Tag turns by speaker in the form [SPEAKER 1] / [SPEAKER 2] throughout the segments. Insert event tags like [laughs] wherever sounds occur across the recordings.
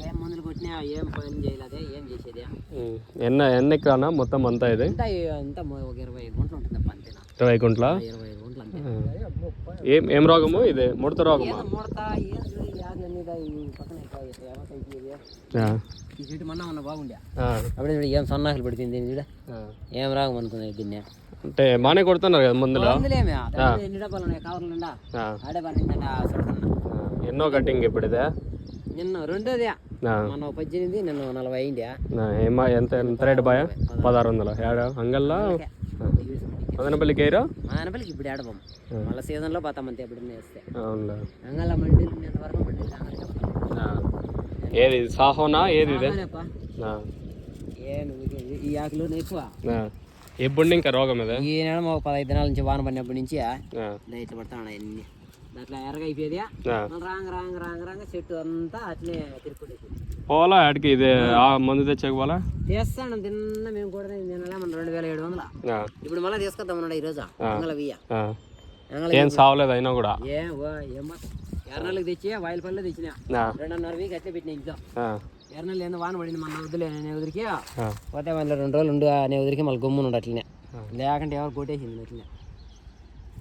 [SPEAKER 1] ఏం మందులు కొట్టినా ఏం పని చేయలేదే ఏం చేసేది.
[SPEAKER 2] ఎన్న ఎన్ని ఎకరానా మొత్తం అంతా ఇది?
[SPEAKER 1] అంతా ఒక ఇరవై ఐదు గుంటలు అంతేనా
[SPEAKER 2] ఇరవై గుంట్ల?
[SPEAKER 1] ఇరవై ఐదు గుంటలు అంతే.
[SPEAKER 2] ఏం ఏం రోగము ఇది? ముడత రోగమా?
[SPEAKER 1] ముడత ఏం చూడు ఈ పక్కన. ఈ చెట్టు మొన్న మొన్న బాగుండే. అప్పుడే చూడు ఏం సన్నాకులు పడిపోయింది దీన్ని చూడ. ఏం రాగం అనుకున్నాయి దీన్ని
[SPEAKER 2] అంటే బాగానే కొడుతున్నారు కదా మందులు?
[SPEAKER 1] మందులేమే దాంట్లో ఎన్ని డబ్బాలు ఉన్నాయి? కవర్లు నిండా
[SPEAKER 2] ఆ.
[SPEAKER 1] ఆడే పన్నెండు చూడుతున్నా
[SPEAKER 2] ఆ. ఎన్నో కటింగ్ ఇప్పుడు ఇదే
[SPEAKER 1] నిన్న రెండోది.
[SPEAKER 2] ఆ.
[SPEAKER 1] మొన్న పద్దెనిమిది నిన్న నలభై అయింది.
[SPEAKER 2] ఏమా ఎంత ఎంత రేటు బాయ్? పదహారు వందల. ఏడా అంగల్లా? మదనపల్లికి ఏరా?
[SPEAKER 1] మా అనపల్లికి ఇప్పుడు ఆడబం మళ్ళీ సీజన్లో పోతామంతే ఎప్పుడు వేస్తే.
[SPEAKER 2] అవునులే.
[SPEAKER 1] అంగళ్ళ మండి.
[SPEAKER 2] ఆ. ఏది సాహోనా? ఏది ఇదే?
[SPEAKER 1] ఈ ఆకులు ఎక్కువ.
[SPEAKER 2] ఎప్పుడు ఇంకా రోగం ఇది
[SPEAKER 1] ఈ నెల ఒక పదహైదు దినాల నుంచి వాన పడినప్పటి నుంచి. లైట్లు పడతా ఉన్నాయి అన్ని. దాంట్లో ఎర్రగా అయిపోయేది
[SPEAKER 2] ఆ.
[SPEAKER 1] మళ్ళీ రాంగ రాంగ రాంగ రాంగ చెట్టు అంతా అట్లే తిరుక్కుంటేసి
[SPEAKER 2] పోవాలా ఆడికి ఇది ఆ మందు తెచ్చక పోవాలా
[SPEAKER 1] చేస్తాను తిన్న మేము కూడా నిన్న మన రెండు వేల ఏడు వందల
[SPEAKER 2] ఆ.
[SPEAKER 1] ఇప్పుడు మళ్ళీ తీసుకొద్దాం అన్నాడు ఈరోజు అంగళ వియ్య
[SPEAKER 2] ఆ.
[SPEAKER 1] అంగళ
[SPEAKER 2] ఏం సావలేదు అయినా కూడా
[SPEAKER 1] ఏ ఓ ఏమో ఎర్రనెలకు తెచ్చి వాయిల పల్లె తెచ్చిన
[SPEAKER 2] ఆ.
[SPEAKER 1] రెండున్నర వీక్ అట్లే పెట్టిన ఇంట్లో
[SPEAKER 2] ఆ.
[SPEAKER 1] ఎర్రనెల్లు ఏందో వాన పడింది మన వద్దులే అనే వదిలికి
[SPEAKER 2] ఆ.
[SPEAKER 1] పోతే మళ్ళీ రెండు రోజులు ఉండు అనే వదిలికి మళ్ళీ గమ్మున ఉండు అట్లనే లేకుంటే ఎవరు కొట్టేసింది అట్లనే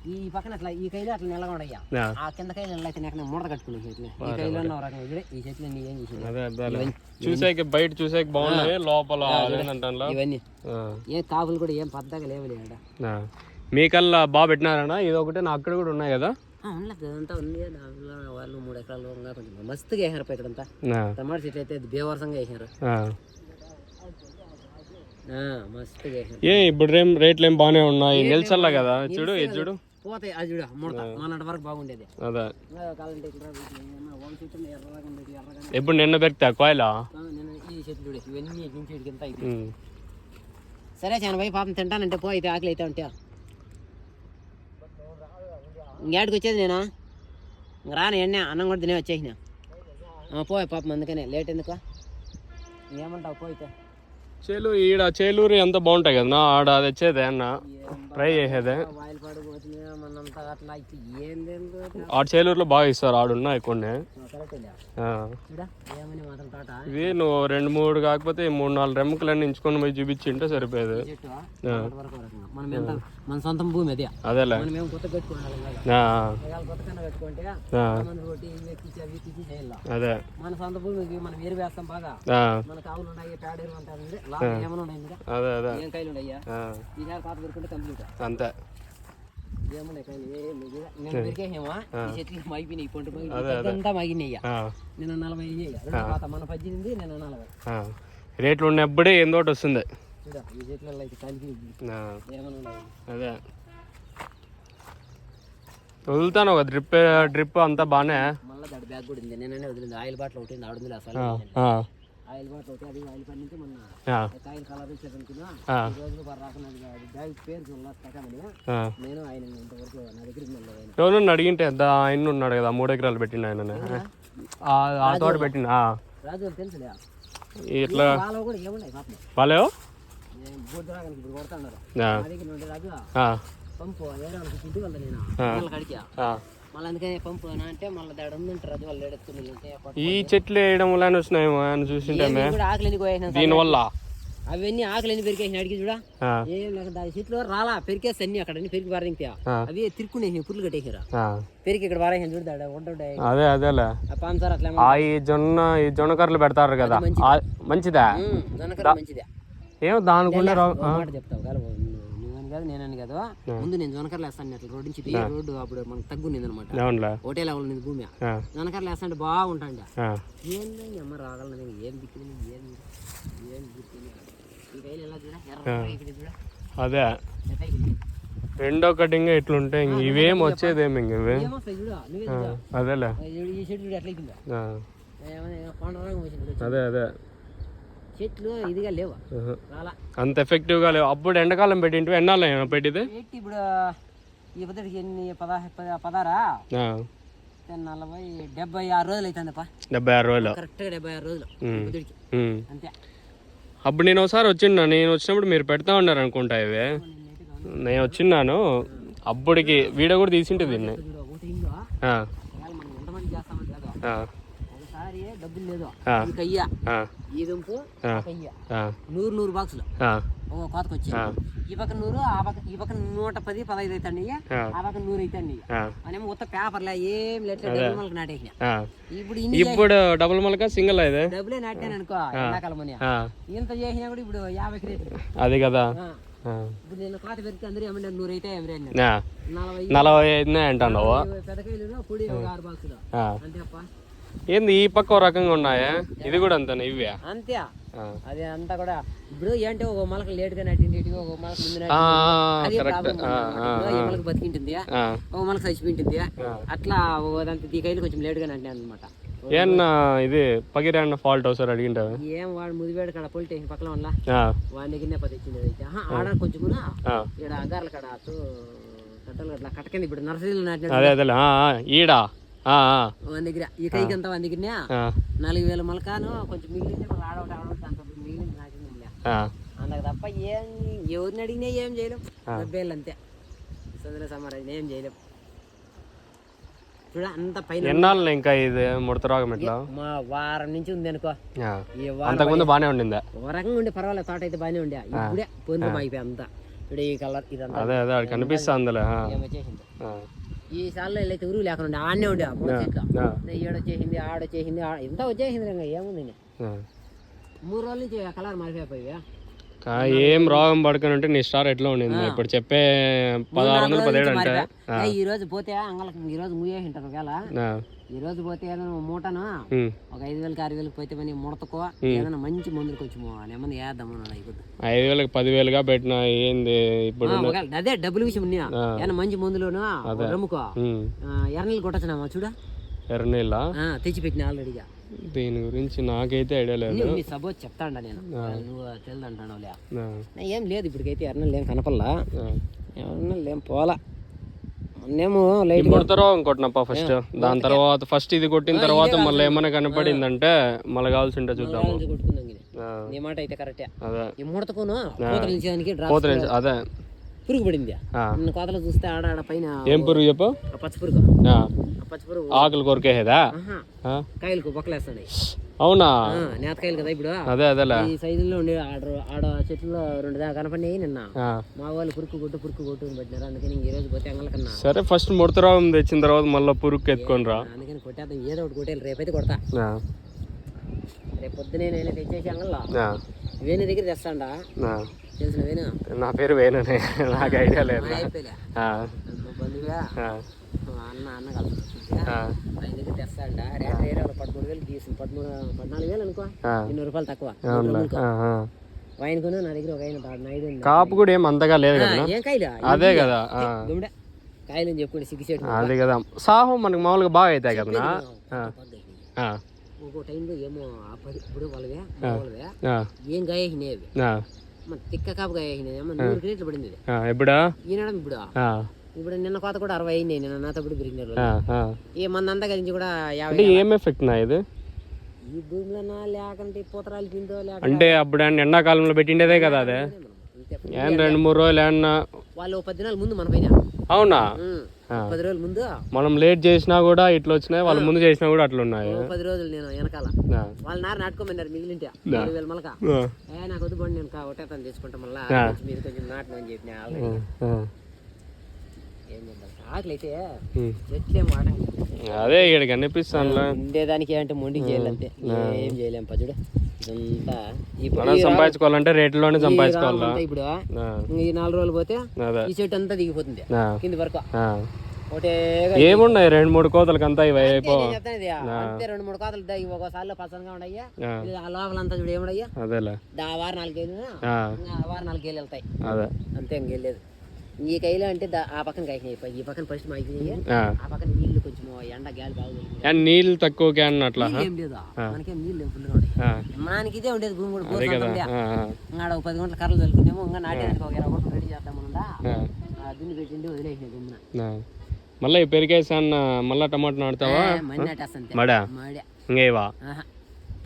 [SPEAKER 1] ఈ పక్కన అట్లా ఈ కైలు అట్లా నిలగా ఉండయ్యా
[SPEAKER 2] ఆ.
[SPEAKER 1] కింద కైలు అయితే అక్కడ మూడ కట్టుకునే చెట్లు ఈ కైలు ఉన్న రకం ఇదే ఈ నీ ఏం
[SPEAKER 2] అదే చూసాక బయట చూసాక బాగున్నాయి లోపల
[SPEAKER 1] ఇవన్నీ. ఏ కాపులు కూడా ఏం పెద్దగా లేవు లేడ
[SPEAKER 2] మీకల్లా బాగా పెట్టినారనా? ఇది ఒకటే నా అక్కడ కూడా ఉన్నాయి కదా?
[SPEAKER 1] అదంతా ఉంది వాళ్ళు మూడు ఎకరాలు ఇంకా కొంచెం మస్తుగా వేసారు పై ఇక్కడంతా
[SPEAKER 2] ఆ.
[SPEAKER 1] టమాటా చెట్లు అయితే బేవర్సంగా వేసారు
[SPEAKER 2] ఏ ఇప్పుడు రేం రేట్లు ఏం బాగానే ఉన్నాయి. నిల్చల్లా కదా? చూడు ఇది చూడు.
[SPEAKER 1] పోతాయి అది చూడ ముడత. మొన్నటి వరకు బాగుండేది.
[SPEAKER 2] అదే. ఎప్పుడు నిన్న పెరిగితే కోయలా?
[SPEAKER 1] ఈ చెట్లు ఇవన్నీ కింద ఇది సరే చాలా పోయి పాపం తింటానంటే పో అయితే ఆకలి అయితే ఉంటే. ఇంకేడికి వచ్చేది నేను? ఇంక రాను ఎన్నే అన్నం కూడా తినే వచ్చేసిన. పోయి పాపం అందుకనే. లేట్ ఎందుకు? ఏమంటావు పోయితే
[SPEAKER 2] చేలు ఈడ చేలూరు ఎంత బాగుంటాయి కదా ఆడ తెచ్చేదే అన్న ట్రై చేసేదే. ఆడ చేలూరులో బాగా ఇస్తారు ఆడున్నాయి కొన్ని.
[SPEAKER 1] కరెక్ట్
[SPEAKER 2] ఆ.
[SPEAKER 1] చూడా ఏమని మాత్రం తోట
[SPEAKER 2] ఇవి నువ్వు రెండు మూడు కాకపోతే ఈ మూడు నాలుగు రెమ్మకులన్నీ ఎంచుకొని పోయి చూపించింటే సరిపోయేది.
[SPEAKER 1] మనం ఎంత మన సొంతం భూమి అది.
[SPEAKER 2] అదేలే అదే
[SPEAKER 1] మన సొంత భూమికి మనం వేస్తాం బాగా.
[SPEAKER 2] ఆ,
[SPEAKER 1] మన కావులు ఉన్నాయి ఉన్నాయి
[SPEAKER 2] అదే అదే.
[SPEAKER 1] ఏం కాయలు పాత కంప్లీట్
[SPEAKER 2] అంతే
[SPEAKER 1] ఏమున్నాయి కాయలు ఏం లేదు నేను పెరికేమా ఈ చెట్లు అయిపోయినాయి పంట అంతా మగినాయ్యా
[SPEAKER 2] ఆ,
[SPEAKER 1] నిన్న నలభై అయ్యాయి రెండు పాత మన పద్దెనిమిది నిన్న నలభై
[SPEAKER 2] ఆ. రేట్లు ఉన్నప్పుడే ఏందో ఒకటి వస్తుంది
[SPEAKER 1] చూడ ఈ చెట్లలో అయితే కలిపి
[SPEAKER 2] ఆ,
[SPEAKER 1] ఏమైనా ఉన్నాయి
[SPEAKER 2] అదే వదులుతాను ఒక డ్రిప్ డ్రిప్ అంతా బాగానే
[SPEAKER 1] మళ్ళీ దాడి బ్యాగ్ కూడా ఉంది నిన్ననే వదిలింది ఆయిల్ బాటిల్ ఒకటి ఉంది ఆడుంది అసలు
[SPEAKER 2] ఆ, ఆ,
[SPEAKER 1] ఆయిల్ బాటిల్ ఒకటి అది ఆయిల్ పని నుంచి మొన్న
[SPEAKER 2] ఆ,
[SPEAKER 1] కాయలు కలర్ ఇచ్చేదనుకున్నా
[SPEAKER 2] ఆ,
[SPEAKER 1] ఈ రోజులు బాగా రాకున్నది కాదు. బ్యాగ్ పేరు చూడాలి
[SPEAKER 2] ఆ.
[SPEAKER 1] నేను ఆయన ఇంతవరకు నా దగ్గరికి మళ్ళీ ఆయన.
[SPEAKER 2] ఎవరన్నా అడిగింటే ఆయన ఉన్నాడు కదా మూడు ఎకరాలు పెట్టిండు ఆయన ఆ తోట.
[SPEAKER 1] రాజు తెలుసులే?
[SPEAKER 2] ఇట్లా
[SPEAKER 1] వాళ్ళ కూడా ఏమున్నాయి పాపం?
[SPEAKER 2] వాళ్ళే
[SPEAKER 1] నేను బోర్డు రాగానికి ఇప్పుడు కొడతాడు
[SPEAKER 2] ఆ,
[SPEAKER 1] నా దగ్గర నుండి రాజు
[SPEAKER 2] ఆ,
[SPEAKER 1] పంపు వేరే వాళ్ళకి ఇంటికి వెళ్తా నేను.
[SPEAKER 2] ఆ.
[SPEAKER 1] మళ్ళీ అందుకని పంపు అని అంటే మళ్ళీ దాడు ఉందంటారు రాజు వాళ్ళు
[SPEAKER 2] ఈ చెట్లు వేయడం వల్ల వచ్చినాయేమో ఆయన చూసింటే
[SPEAKER 1] ఇవి కూడా ఆకలి ఎన్ని కోయేసినా సార్.
[SPEAKER 2] దీనివల్ల?
[SPEAKER 1] అవన్నీ ఆకలి ఎన్ని పెరికేసిన అడిగి చూడా? ఏం లేక దాని చెట్లు రాలా పెరికేస్తే అన్ని అక్కడ అన్ని పెరిగి పారింగ్తా
[SPEAKER 2] ఆ.
[SPEAKER 1] అవి తిరుక్కునేసి పుర్లు కట్టేసిరా
[SPEAKER 2] ఆ.
[SPEAKER 1] పెరిగి ఇక్కడ పారేసిన ఉంటుండే
[SPEAKER 2] అదే అదేలే
[SPEAKER 1] ఆ పాము సార్ అట్లా
[SPEAKER 2] ఈ జొన్న ఈ జొన్న కర్రలు పెడతారు కదా. మంచిదా?
[SPEAKER 1] ఉమ్, జొన్నకర్ర మంచిదే.
[SPEAKER 2] ఏమో దానికుండే
[SPEAKER 1] మాట చెప్తావు కాదు నేనని కాదు. ముందు నేను జొన్నకర్రలు వేస్తాను అట్లా రోడ్డు నుంచి రోడ్డు అప్పుడు మనకు తగ్గుంది అనమాట ఒకటే లెవెల్ ఉంది భూమి.
[SPEAKER 2] ఆ,
[SPEAKER 1] జొన్నకర్రలు వేస్తాంటే బాగుంటాండి ఏంది అమ్మ రాగలనది ఏం దిక్కింది ఏం ఏం దిక్కింది ఈ కైలు ఎలా చూడ? ఎర్ర
[SPEAKER 2] అదే? రెండో కటింగ్ ఇట్లుంటే ఇవేం వచ్చేదేమి ఇంక ఇవి? అదేలే. అదే అదే.
[SPEAKER 1] చెట్లు ఇదిగా లేవు.
[SPEAKER 2] అంత ఎఫెక్టివ్గా లేవు. అప్పుడు ఎండాకాలం పెట్టింటివి. ఎన్నాళ్ళు పెట్టింది?
[SPEAKER 1] పెట్టి ఇప్పుడు పొద్దుడికి ఎన్ని? పదా పద- పదారా నలభై డెబ్బై ఆరు రోజులు అవుతుందప్ప
[SPEAKER 2] డెబ్బై ఆరు రోజులు.
[SPEAKER 1] కరెక్ట్గా డెబ్బై ఆరు రోజులు. అంతే.
[SPEAKER 2] అప్పుడు నేను ఒకసారి వచ్చిన్నా నేను వచ్చినప్పుడు మీరు పెడతా ఉన్నారు అనుకుంటా ఇవి. నేను వచ్చిన్నాను. అప్పటికి వీడియో కూడా తీసింటే దీన్ని.
[SPEAKER 1] డబ్బులు లేదు. కయ్య. ఈ దుంపు కయ్య. నూరు నూరు బాక్సులు. కోతకు వచ్చి. ఈ పక్క నూరు ఆ పక్క ఈ పక్క నూట పది పదహైదు అవుతాండి
[SPEAKER 2] ఆ.
[SPEAKER 1] పక్క నూరు అవుతాండి
[SPEAKER 2] ఆ,
[SPEAKER 1] మనేమో మొత్తం పేపర్లే ఏం లేదు. డబ్బులు మనకు నాటేసిన. ఇప్పుడు
[SPEAKER 2] ఇప్పుడు డబుల్ మొలక సింగిల్ ఇది
[SPEAKER 1] డబ్బులే నాటాను అనుకో ఎండాకాలం అని. ఇంత చేసినా కూడా ఇప్పుడు యాభై రేట్లు
[SPEAKER 2] అది కదా.
[SPEAKER 1] ఇప్పుడు నేను కోత పెరిగితే అందరూ ఏమన్నా నూరు అయితే ఎవరు
[SPEAKER 2] ఆ,
[SPEAKER 1] నలభై
[SPEAKER 2] నలభై ఐదునే అంటావు
[SPEAKER 1] పెదకాయలు పొడి ఆరు బాక్సులు. అంతే
[SPEAKER 2] ఏంది ఈ పక్క ఓ రకంగా ఉన్నాయా? ఇది కూడా అంతేనా? ఇవే
[SPEAKER 1] అంతే. అదే అంతా కూడా ఇప్పుడు ఏంటంటే ఒక మొలక లేట్గా నాటింది. ఒక మొలక ముందు బతికింటుంది ఒక మొలక చచ్చిపోయింటుంది. అట్లా ఒక దాంతో ఈ కైలు కొంచెం లేట్గా నాటినాను అనమాట
[SPEAKER 2] ఏమన్నా ఇది పగిరాన్న ఫాల్ట్ ఒకసారి అడిగింటావు?
[SPEAKER 1] ఏం వాడు ముదివేడు కాడ పోలీస్ స్టేషన్ పక్కన వల్ల
[SPEAKER 2] ఆ,
[SPEAKER 1] వాడి దగ్గరనే పది ఇచ్చింది అయితే ఆడ కొంచెం
[SPEAKER 2] ఆ.
[SPEAKER 1] ఇక్కడ అగార్ల కాడ కట్టలు అట్లా కట్టకింది ఇప్పుడు నర్సరీలో నాటిన
[SPEAKER 2] అదే అదే ఈడా?
[SPEAKER 1] వాని దగ్గర ఈ కైకి అంతా దగ్గరనే? నాలుగు వేల మొలకాను కొంచెం మిగిలింది మరి ఆడొకటి ఆడొకటి దాంతో మిగిలింది నాటింది
[SPEAKER 2] ఆ.
[SPEAKER 1] అందుకు తప్ప ఏం ఎవరిని అడిగినా ఏం చేయలేం. డబ్బేళ్ళు అంతే. సందులో సమారాజు ఏం చేయలేం. చూడ అంత పైన
[SPEAKER 2] ఎన్నాళ్ళు ఇంకా ఇది ముడత రోగం ఎట్లా
[SPEAKER 1] మా వారం నుంచి ఉంది అనుకో.
[SPEAKER 2] అంతకుముందు బానే ఉండిందా?
[SPEAKER 1] ఒక రకంగా ఉండే పర్వాలేదు తోట అయితే బాగానే ఉండే. ఇప్పుడే పొందు అంతా. ఇప్పుడు ఈ కలర్ ఇదంతా.
[SPEAKER 2] అదే అదే అది
[SPEAKER 1] ఈ సార్లు వెళ్ళైతే ఉరువు లేకుండా ఆడనే ఉండే ఈడొచ్చేసింది ఆడొచ్చేసింది ఇంత వచ్చేసింది ఏముంది. మూడు రోజుల నుంచి కలర్ మారిపోయి
[SPEAKER 2] కా- ఏం రోగం పడుకుని నీ స్టార్ ఎట్లా ఉండింది? ఇప్పుడు చెప్పే పదహారు వందలు పదిహేడు అంటే
[SPEAKER 1] ఈ రోజు పోతే అంగళకి ఈ రోజు ముయ్యేసి ఉంటారు ఒకవేళ. ఈ రోజు పోతే ఏదైనా మూటను. ఒక ఐదు వేలకి ఆరు వేలకి పోతే పని ముడతకో ఏదైనా మంచి మందులు కొంచెం ఏమన్నా వేద్దాం
[SPEAKER 2] ఐదు వేలకు పదివేలుగా పెట్టిన ఏంది ఇప్పుడు?
[SPEAKER 1] అదే డబ్బుల విషయం. ఏమన్నా మంచి మందులోను రమ్ముకో. ఎర్రనీళ్ళు కొట్టచ్చునామా చూడ.
[SPEAKER 2] ఎర్రనీళ్ళ?
[SPEAKER 1] తెచ్చి పెట్టిన ఆల్రెడీగా.
[SPEAKER 2] దీని గురించి నాకైతే ఐడియా లేదు.
[SPEAKER 1] సపోజ్ చెప్తాండా నేను. నువ్వు తెలియదంటానులే
[SPEAKER 2] ఆ,
[SPEAKER 1] ఏం లేదు ఇప్పటికైతే ఎర్రనీళ్ళు ఏం కనపల్లా. ఎర్రనీళ్ళు ఏం పోలా లైట్
[SPEAKER 2] ముడత రోగం కొట్టినప్ప ఫస్ట్ దాని తర్వాత ఫస్ట్ ఇది కొట్టిన తర్వాత మళ్ళీ ఏమైనా కనపడిందంటే మళ్ళీ కావాల్సి ఉంటే చూద్దాం
[SPEAKER 1] కొట్టుకుందాం ఇది.
[SPEAKER 2] ఆ,
[SPEAKER 1] నీ మాట అయితే కరెక్టే ఈ ముడతకును
[SPEAKER 2] అదే.
[SPEAKER 1] పురుగు పడింది. నిన్న కోతలు చూస్తే ఆడ ఆడ పైన
[SPEAKER 2] ఏం పురుగు చెప్పు?
[SPEAKER 1] ఆ పచ్చ పురుగు. పచ్చ పురుగు.
[SPEAKER 2] ఆకులు కొరికేదా
[SPEAKER 1] కాయలకు బొక్కలేస్తున్నాయి
[SPEAKER 2] అవునా?
[SPEAKER 1] నేతకాయలు కదా ఇప్పుడు.
[SPEAKER 2] అదే అదేలే.
[SPEAKER 1] ఈ సైజుల్లో ఉండే ఆడ ఆడ చెట్లలో రెండు దాకా కనపడినాయి నిన్న. మా వాళ్ళు పురుకు కొట్టు పురుకు కొట్టు పెట్టినారు. అందుకని ఈ రోజు పోతే అంగలకన్నా
[SPEAKER 2] సరే ఫస్ట్ ముడత రోగం తెచ్చిన తర్వాత మళ్ళీ పురుగు ఎత్తుకొని రా
[SPEAKER 1] అందుకని కొట్టేద్దాం. ఏదో ఒకటి కొట్టేయాలి. రేపైతే కొడతా. రేపు పొద్దునే నేను తెచ్చేసి అంగల్లా. వేణు దగ్గర తెస్తాండా?
[SPEAKER 2] నా పేరు వేణునే నాకు ఐడియా లేదు.
[SPEAKER 1] అన్న కలిసి తెస్తాండా పదమూడు వేలు పదమూడు పద్నాలుగు వేలు అనుకో. ఎన్నో రూపాయలు తక్కువ. నా దగ్గర ఒక.
[SPEAKER 2] కాపు కూడా ఏం అంతగా లేదు కదా?
[SPEAKER 1] ఏం కాయలు?
[SPEAKER 2] అదే కదా
[SPEAKER 1] కాయలు అని చెప్పుకోండి సిగ్గుచేటు
[SPEAKER 2] అదే కదా. సాహు మనకు మామూలుగా బాగా అవుతాయి కదా
[SPEAKER 1] ఒక్కో టైంలో ఏమో ఇప్పుడు వాళ్ళవే ఏం
[SPEAKER 2] ఆ,
[SPEAKER 1] మన తిక్క కాపు గాయేసినాయి ఏమో నూరు రేట్లు పడింది.
[SPEAKER 2] ఎప్పుడా?
[SPEAKER 1] ఈనాడు ఇప్పుడు ఇప్పుడు నిన్న కోత కూడా అరవై అయినాయి నిన్న నాతో ఇప్పుడు పెరిగినారు. ఈ మంది అంతా కలిసి కూడా యాభై
[SPEAKER 2] ఏం ఎఫెక్ట్ నా ఇది?
[SPEAKER 1] ఈ భూమిలో లేకంటే పోతరాలు తిందో లేక
[SPEAKER 2] అంటే అప్పుడు ఎండాకాలంలో పెట్టిండేదే కదా అదే. ఏం రెండు మూడు రోజులు ఏమన్నా
[SPEAKER 1] వాళ్ళు పది దినాలు ముందు మన పైన
[SPEAKER 2] అవునా.
[SPEAKER 1] పది రోజుల ముందు?
[SPEAKER 2] మనం లేట్ చేసినా కూడా ఇట్లా వచ్చినాయి వాళ్ళు ముందు చేసినా కూడా అట్లా ఉన్నాయి
[SPEAKER 1] పది రోజులు నేను వెనకాల. వాళ్ళు నారు నాటుకోమన్నారు మిగిలింటే. మూడు వేల మలక. ఏ నాకు వద్దు నేను ఒకటే తీసుకుంటా మళ్ళీ. మీరు కొంచెం నాటను అని చెప్పిన ఆల్రెడీ
[SPEAKER 2] ఆ,
[SPEAKER 1] ఏం చేద్దాం ఆకలి అయితే
[SPEAKER 2] ఉమ్.
[SPEAKER 1] చెట్లేం
[SPEAKER 2] అదే ఇక్కడ కనిపిస్తానులే
[SPEAKER 1] ఉండేదానికి అంటే మొండికి చేయాలంతే ఏం చేయలేం పజుడు ఇదంతా
[SPEAKER 2] మనం సంపాదించుకోవాలంటే రేట్లోనే సంపాదించుకోవాలా?
[SPEAKER 1] ఇప్పుడు
[SPEAKER 2] ఆ,
[SPEAKER 1] ఈ నాలుగు రోజులు పోతే ఈ చెట్టు అంతా దిగిపోతుంది.
[SPEAKER 2] ఆ,
[SPEAKER 1] కింది వరకు.
[SPEAKER 2] ఆ.
[SPEAKER 1] ఒకటే
[SPEAKER 2] ఏమున్నాయి? రెండు మూడు కోతలకి అంతా ఇవి అయిపో
[SPEAKER 1] నేను చెప్తాను ఇది. అంతే రెండు మూడు కోతలు ఒకసారిలో పచ్చగా ఉండయ్యా.
[SPEAKER 2] ఆ,
[SPEAKER 1] ఇది ఆ లోపల అంతా చూడు ఏముడయ్యా?
[SPEAKER 2] అదేలే.
[SPEAKER 1] దా వారం నాలుగు
[SPEAKER 2] ఆ,
[SPEAKER 1] వారం నాలుగు వెళ్తాయి.
[SPEAKER 2] అదే.
[SPEAKER 1] అంతే ఇంకెళ్ళలేదు ఈ కైలు అంటే ఆ పక్కన కాయినాయి ఈ పక్కన ఫస్ట్ మాయినాయి
[SPEAKER 2] ఆ.
[SPEAKER 1] పక్కన నీళ్ళు కొంచెం ఎండ గాలి బాగా
[SPEAKER 2] నీళ్ళు తక్కువ క్యాన్ అట్లా
[SPEAKER 1] ఏం లేదు? మనకేం నీళ్ళు
[SPEAKER 2] ఆ,
[SPEAKER 1] మనకి ఇదే ఉండేది భూమి కూడా ఇంకా ఒక పది గంటల కర్రలు చల్లుకునేమో ఇంకా నాటేదానికి ఒక ఇరవై గంటలు రెడీ చేద్దామనుందా
[SPEAKER 2] ఆ,
[SPEAKER 1] దున్ని పెట్టిండి వదిలేసిన గుమ్మున.
[SPEAKER 2] మళ్ళీ పెరిగేసాన్న మళ్ళా టమాటా నాటుతావా? మడా? ఇంకేవా.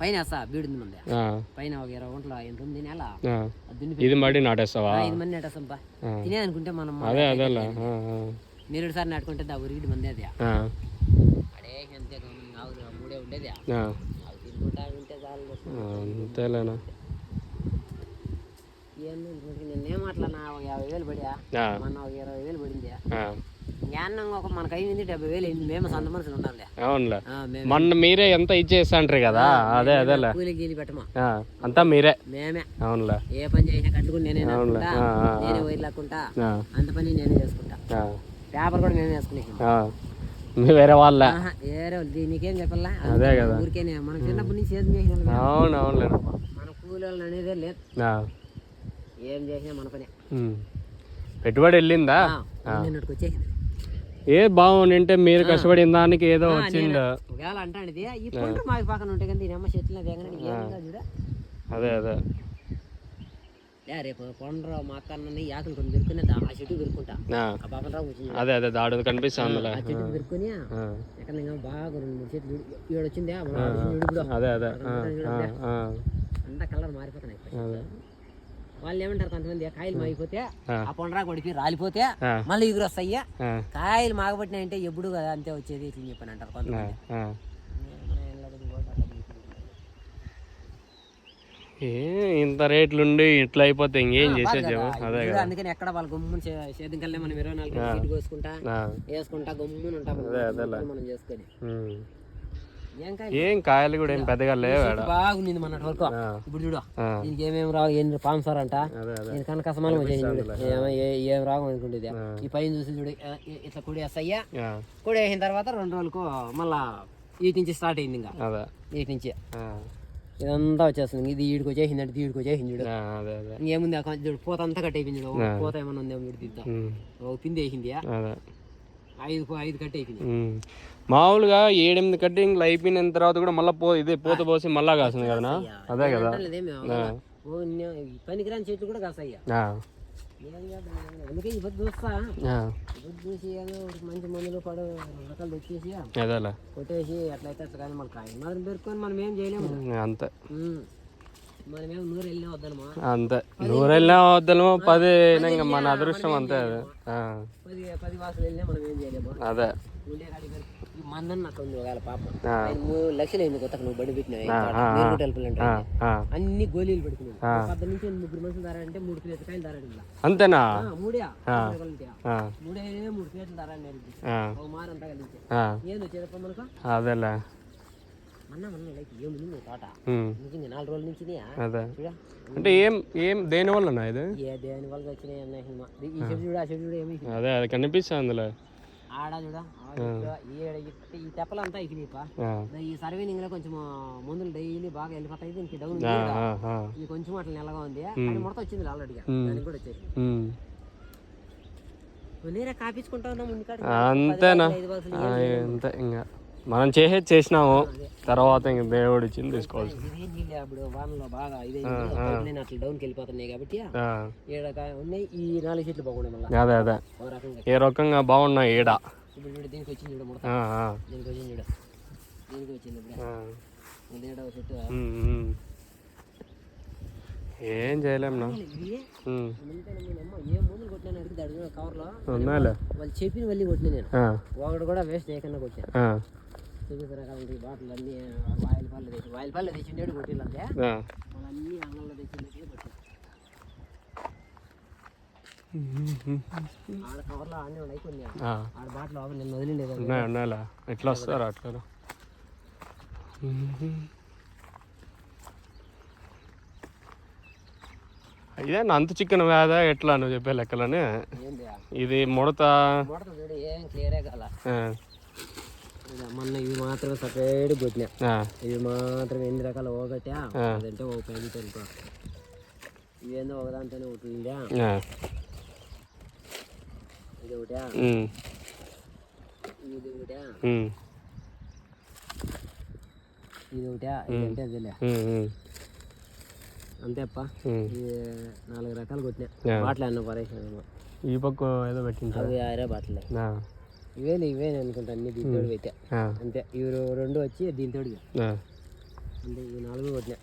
[SPEAKER 1] పైన బీడుంది మంది.
[SPEAKER 2] ఆ,
[SPEAKER 1] పైన ఒక ఇరవై గంటల ఎంత ఉంది నెల
[SPEAKER 2] ఆ.
[SPEAKER 1] అది
[SPEAKER 2] ఇది మడి నాటేస్తావా?
[SPEAKER 1] ఐదు మంది నాటేస్తాం బా
[SPEAKER 2] ఆ.
[SPEAKER 1] తినే అనుకుంటే మనం
[SPEAKER 2] అదే ఆ, ఆ,
[SPEAKER 1] మీరు సార్ నాటుకుంటే దా ఉరిగిడి మంది అది.
[SPEAKER 2] ఆ,
[SPEAKER 1] అడే అంతే ఆవులు ఆ మూడే ఉండేది.
[SPEAKER 2] ఆ.
[SPEAKER 1] చాలు.
[SPEAKER 2] ఆ, అంతేలేనా?
[SPEAKER 1] ఇంతవరకు నిన్నేం ఒక యాభై వేలు పడియా?
[SPEAKER 2] ఆ,
[SPEAKER 1] మొన్న ఒక ఇరవై వేలు పడింది.
[SPEAKER 2] అవునులే. మొన్న మీరే ఎంత ఇచ్చేస్తా అంటారు కదా? అదే అదేలే. అంతా మీరే.
[SPEAKER 1] మేమే.
[SPEAKER 2] అవునులే.
[SPEAKER 1] ఏ పని చేసినా కట్టుకుని నేనే
[SPEAKER 2] అవునులే.
[SPEAKER 1] నేనే వైర్ లాక్కుంటా అంత పని నేనే చేసుకుంటా. పేపర్ కూడా
[SPEAKER 2] ఆ. మీ వేరే వాళ్ళ.
[SPEAKER 1] ఏరే వాళ్ళు. నీకేం చెప్పాలా?
[SPEAKER 2] అదే కదా.
[SPEAKER 1] ఊరికేనే మనం చిన్నప్పటి నుంచి సేద్యం చేసిన.
[SPEAKER 2] అవును అవునులేనమ్మా
[SPEAKER 1] మన కూలి వాళ్ళని అనేదే లేదు. ఏం చేసినా మన పని.
[SPEAKER 2] పెట్టుబడి వెళ్ళిందా?
[SPEAKER 1] వచ్చేసింది.
[SPEAKER 2] ఏ బాగుంది అంటే మీరు కష్టపడిన దానికి ఏదో వచ్చింది.
[SPEAKER 1] ఒకవేళ అంటానిది ఈ పంట మాకు పక్కన ఉంటాయి కానీ దీని అమ్మ చెట్లు చూడ.
[SPEAKER 2] అదే అదే.
[SPEAKER 1] రేపు కొండ్ర మా అక్కన్న యాకులు కొన్ని పెరుకునే ఆ చెట్టు పెరుకుంటా
[SPEAKER 2] ఆ,
[SPEAKER 1] వచ్చింది
[SPEAKER 2] అదే అదే దాడు కనిపిస్తా అందులో
[SPEAKER 1] ఆ చెట్టు పెరుకొని ఎక్కడ బాగా రెండు మూడు చెట్లు వచ్చింది
[SPEAKER 2] అదే అదే.
[SPEAKER 1] అంతా కలర్ మారిపోతున్నాయి. వాళ్ళు ఏమంటారు కొంతమంది కాయలు మాగిపోతే
[SPEAKER 2] ఆ.
[SPEAKER 1] పొండరా కొడిపి రాలిపోతే మళ్ళీ ఎగురు వస్తాయి
[SPEAKER 2] ఆ,
[SPEAKER 1] కాయలు మాగబట్టినాయంటే ఎప్పుడు కదా అంతే వచ్చేది ఇట్లా చెప్పని అంటారు కొంతమంది.
[SPEAKER 2] ఇంత రేట్లుండి ఇట్లా అయిపోతే ఇంకేం చేసేది అదే కదా.
[SPEAKER 1] అందుకని ఎక్కడ వాళ్ళు గమ్మున సేద్యం కల్లా మనం ఇరవై నాలుగు కోసుకుంటా వేసుకుంటా గమ్మున ఉంటాం. మనం చేసుకొని. ఏం కాయ
[SPEAKER 2] ఏం కాయలు కూడా ఏం పెద్దగా లేవు
[SPEAKER 1] బాగుంది మన వరకు. ఇప్పుడు చూడు దీనికి ఏమేమి రావు? ఏం పాంసార్ అంట.
[SPEAKER 2] అదే అదే.
[SPEAKER 1] నేను కనకసమానం ఏ- రాగం అనుకుంటుంది. ఈ పైన చూసి చూడు ఇట్లా కుడి వేస్తాయ్యా. కుడి వేసిన తర్వాత రెండు రోజులకు మళ్ళా వీటి నుంచి స్టార్ట్ అయింది ఇంకా. వీటి నుంచి. ఇదంతా వచ్చేస్తుంది. ఇది ఈడికి వచ్చేసింది అంటే ఈడికి వచ్చేసింది చూడు. ఇంకేముంది? చూడు పూత అంతా కట్ అయిపోయింది చూడు. ఒక పూత ఏమన్నా ఉందేమో చూడు పిండి వేసింది ఐదు ఐదు.
[SPEAKER 2] మామూలుగా ఏడెనిమిది కట్టింగ్లు అయిపోయిన తర్వాత కూడా మళ్ళీ పో ఇదే పూత పోసి మళ్ళా కాస్తుంది కదనా అదే కదా.
[SPEAKER 1] పనికిరాని చెట్లు కూడా చేద్దాం. అందుకే చూస్తా పొద్దు చూసి ఏదో మంచి మందులు పడు రకాలు తెచ్చేసి కొట్టేసి ఎట్లయితే అట్లా కానీ మళ్ళీ కాయ మాత్రం పెరుక్కొని మనం ఏం చేయలేము.
[SPEAKER 2] అంతే. అంతే. నూరు వెళ్ళినా వద్దలేమో పది ఇంకా మన అదృష్టం అంతే అదే. అదే.
[SPEAKER 1] లక్షలు అయింది కొత్తగా నువ్వు బడి
[SPEAKER 2] ఆ.
[SPEAKER 1] అన్ని గోళీలు పద్ద నుంచి ముగ్గురు మనుషులు ధారంటే మూడు ప్లేట్ల కాయలు ధారాడు
[SPEAKER 2] అంతేనా?
[SPEAKER 1] మూడే. మూడే మూడు ప్లేట్లు ధారాడు మారంతా ఏంది మనకు?
[SPEAKER 2] అదేలే. అంటే ఏం ఏం దేని ఇది?
[SPEAKER 1] వల్ల ఏమి
[SPEAKER 2] అదే అది కనిపిస్తుంది అందులో.
[SPEAKER 1] ఆడ చూడ ఈ- తెప్పలంతా
[SPEAKER 2] ఆ,
[SPEAKER 1] ఈ సర్వీనింగ్లో కొంచెం మందులు డైలీ బాగా వెళ్ళిపోతాయి దీనికి డౌన్. ఇది కొంచెం అట్లా నెలగా ఉంది. అది ముడత వచ్చింది ఆల్రెడీగా దానికి కూడా వచ్చేసి. నేనే కాపించుకుంటా ఉన్నా.
[SPEAKER 2] అంతేనా? అంతే ఇంకా మనం చేసేది చేసినాము తర్వాత ఇంక దేవుడు ఇచ్చింది తీసుకోవాల్సి
[SPEAKER 1] ఇదే నీళ్ళు అప్పుడు వానలో బాగా ఇదే అట్లా డౌన్కి వెళ్ళిపోతున్నాయి కాబట్టి ఈడ ఉన్నాయి ఈ నాలుగు చెట్లు బాగున్నాయి మళ్ళీ.
[SPEAKER 2] అదే అదే. ఏ రకంగా బాగున్నాయి ఈడ?
[SPEAKER 1] ఇప్పుడు చూడు దీనికి వచ్చింది చూడ ముడత దీనికి వచ్చింది చూడ. దీనికి వచ్చింది ఇప్పుడు. ఒక చెట్టు.
[SPEAKER 2] ఏం చేయలేం
[SPEAKER 1] కవర్లో వాళ్ళు చెప్పిన వెళ్ళి కొట్టిన నేను.
[SPEAKER 2] ఆ,
[SPEAKER 1] ఒకటి కూడా వేస్ట్ చేయకుండా కొట్టాను. రకాలంటే బాటిల్ అన్ని వాయిల్ పళ్ళు తెచ్చి వాయిల్ పళ్ళు తెచ్చిండేడు. మళ్ళీ అన్ని అంగంలో తెచ్చిండే [laughs] ఆడ కవర్లో అన్నీ ఉన్నాయి కొన్ని. ఆడ బాటిల్ వదిలిండేది
[SPEAKER 2] ఉన్నాయి ఉన్నాయిలే. ఎట్లా వస్తారు అట్లా ఇదే అంత చికెన్ వ్యాధ ఎట్లా నువ్వు చెప్పే లెక్కలని? ఇది ముడత?
[SPEAKER 1] మూడత చూడు ఏం క్లియరే ఇదా మొన్న ఇవి మాత్రమే సపరేట్ కొట్టినా. ఇవి మాత్రం ఎన్ని రకాల ఒకటా. అదంటే ఒక ప్యాకెట్ అనుకో ఇవేందో ఒకదాంతోనే ఒకటి ఉందా
[SPEAKER 2] ఆ,
[SPEAKER 1] ఇది ఒకటా? ఇది ఒకటా? ఇది ఒకటా? ఇది అంటే అదేలే.
[SPEAKER 2] ఉమ్, ఉమ్,
[SPEAKER 1] అంతే అప్ప.
[SPEAKER 2] ఉమ్.
[SPEAKER 1] ఇది నాలుగు రకాలు కొట్టినా. బాటిల్ అన్న పరేసిన
[SPEAKER 2] ఈ పక్క ఏదో పెట్టింటారు
[SPEAKER 1] అవి ఆరే బాటిల్
[SPEAKER 2] ఆ,
[SPEAKER 1] ఇవేలే ఇవే అనుకుంటా అన్ని దీంతో
[SPEAKER 2] ఆ,
[SPEAKER 1] అంతే ఇవి రెండు వచ్చి దీంతో. అంటే ఇవి నాలుగు కొట్టినా.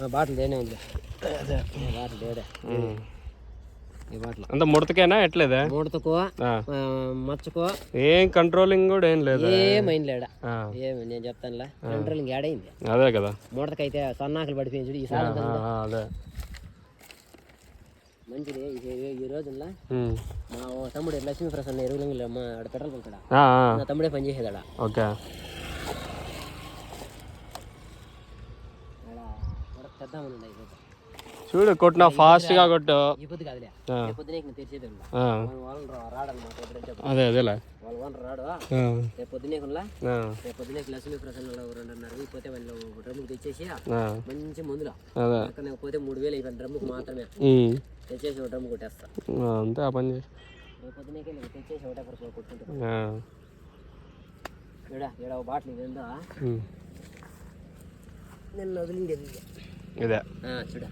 [SPEAKER 1] ఆ, బాటిల్ దేనే ఉంది. బాటిల్ దేడే. ఈ బాటిల్.
[SPEAKER 2] అంత ముడతకేనా ఎట్లేదా?
[SPEAKER 1] మూడతకో మచ్చకో.
[SPEAKER 2] ఏం కంట్రోలింగ్ కూడా ఏం లేదా?
[SPEAKER 1] ఏ మైండ్ లేడా? ఏమి నేను చెప్తానులే. కంట్రోలింగ్ ఏడైంది.
[SPEAKER 2] అదే కదా.
[SPEAKER 1] మూడతకైతే సన్నాకులు పడిపోయింది చూడు ఈసారి
[SPEAKER 2] ఆ, ఆ, అదే.
[SPEAKER 1] మంచిది. ఈ- రోజుల్లో. మా తమ్ముడు లక్ష్మీ ప్రసన్న ఎరువులంగిలో మా ఆడ పెట్రోల్
[SPEAKER 2] ఆ,
[SPEAKER 1] నా తమ్ముడే పని చేసేదాడ?
[SPEAKER 2] ఓకే.
[SPEAKER 1] ఈరోజు
[SPEAKER 2] చూడు కొట్టిన కొట్టు.
[SPEAKER 1] రాడన్నమాట ఎప్పుడంటే అప్పుడు.
[SPEAKER 2] అదే అదేలే.
[SPEAKER 1] మంచి మందులు. పోతే మూడు వేలు అయిపోయింది డ్రమ్ముకి మాత్రమే. తెచ్చేసి కొట్టేస్తా.
[SPEAKER 2] అంతే ఆ పని చేసి.
[SPEAKER 1] తెచ్చేసి ఒకటే కొట్టుకుంటా బాటిల్ వదిలింది ఇది. చూడ.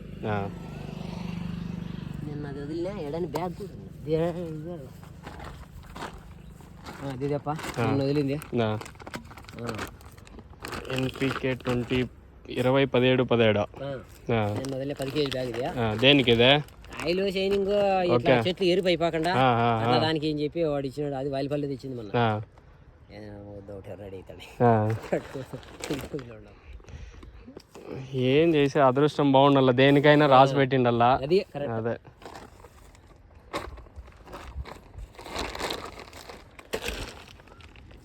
[SPEAKER 1] నిన్న అది వదిలినా ఎడని బ్యాగ్ కూడా వదిలింది?
[SPEAKER 2] ఎన్పికే ట్వంటీ ఇరవై పదిహేడు పదిహేడు.
[SPEAKER 1] నిన్న వదిలే పది కేజీ బ్యాగ్ ఇది.
[SPEAKER 2] ఆ, దేనికి ఇదే?
[SPEAKER 1] ఆయిల్ షైనింగ్ ఇట్లా చెట్లు ఎరుపు అయిపోకుండా దానికి ఏం చెప్పి వాడు ఇచ్చినాడు అది వాయిపల్లి తెచ్చింది మొన్న. ఒకటి రెడీ అవుతాడు.
[SPEAKER 2] ఆ. ఏం చేసే అదృష్టం బాగుండాల? దేనికైనా రాసి పెట్టిండల్లా అది.